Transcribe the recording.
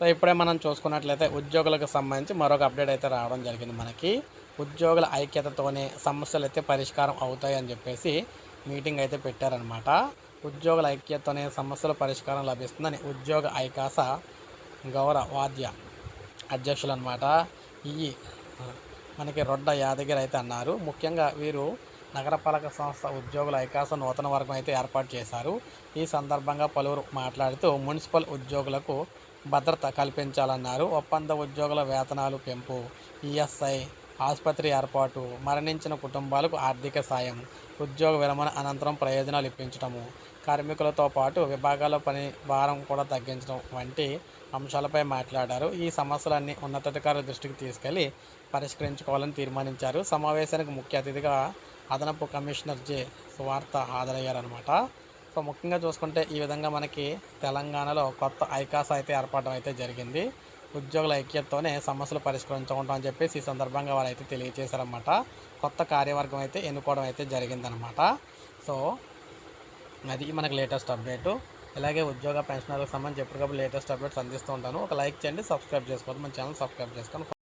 So ఇప్పుడే మనం చూసుకున్నట్లయితే ఉద్యోగులకు సంబంధించి మరొక అప్డేట్ అయితే రావడం జరిగింది మనకి. ఉద్యోగుల ఐక్యతతోనే సమస్యలు అయితే పరిష్కారం అవుతాయి అని చెప్పేసి మీటింగ్ అయితే పెట్టారనమాట ఉద్యోగుల ఐక్యతతోనే సమస్యల పరిష్కారం లభిస్తుందని ఉద్యోగ ఐకాస గౌరవ వాద్య అధ్యక్షులు అనమాట ఈ మనకి రొడ్డ యాదగిరి అయితే అన్నారు. ముఖ్యంగా వీరు నగరపాలక సంస్థ ఉద్యోగుల ఐకాస నూతన వర్గం అయితే ఏర్పాటు చేశారు. ఈ సందర్భంగా పలువురు మాట్లాడుతూ మున్సిపల్ ఉద్యోగులకు భద్రత కల్పించాలన్నారు. ఒప్పంద ఉద్యోగుల వేతనాలు పెంపు ఈఎస్ఐ ఆసుపత్రి ఏర్పాటు మరణించిన కుటుంబాలకు ఆర్థిక సాయం ఉద్యోగ విరమణ అనంతరం ప్రయోజనాలు ఇప్పించడము కార్మికులతో పాటు విభాగాల పని భారం కూడా తగ్గించడం వంటి అంశాలపై మాట్లాడారు. ఈ సమస్యలన్నీ ఉన్నతాధికారుల దృష్టికి తీసుకెళ్ళి పరిష్కరించుకోవాలని తీర్మానించారు. సమావేశానికి ముఖ్య అతిథిగా అదనపు కమిషనర్ జే సువార్త హాజరయ్యారనమాట సో ముఖ్యంగా చూసుకుంటే ఈ విధంగా మనకి తెలంగాణలో కొత్త ఐకాస్ అయితే ఏర్పడడం అయితే జరిగింది. ఉద్యోగుల ఐక్యతతోనే సమస్యలు పరిష్కరించుకుంటాం అని చెప్పేసి ఈ సందర్భంగా వాళ్ళు అయితే తెలియజేశారనమాట కొత్త కార్యవర్గం అయితే ఎన్నుకోవడం అయితే జరిగిందనమాట సో అది మనకి లేటెస్ట్ అప్డేటు. ఇలాగే ఉద్యోగ పెన్షనర్లకు సంబంధించి ఎప్పటికప్పుడు లేటెస్ట్ అప్డేట్స్ అందిస్తూ ఉంటాను. ఒక లైక్ చేయండి సబ్స్క్రైబ్ చేసుకోవద్దు. మన ఛానల్ సబ్స్క్రైబ్ చేసుకోండి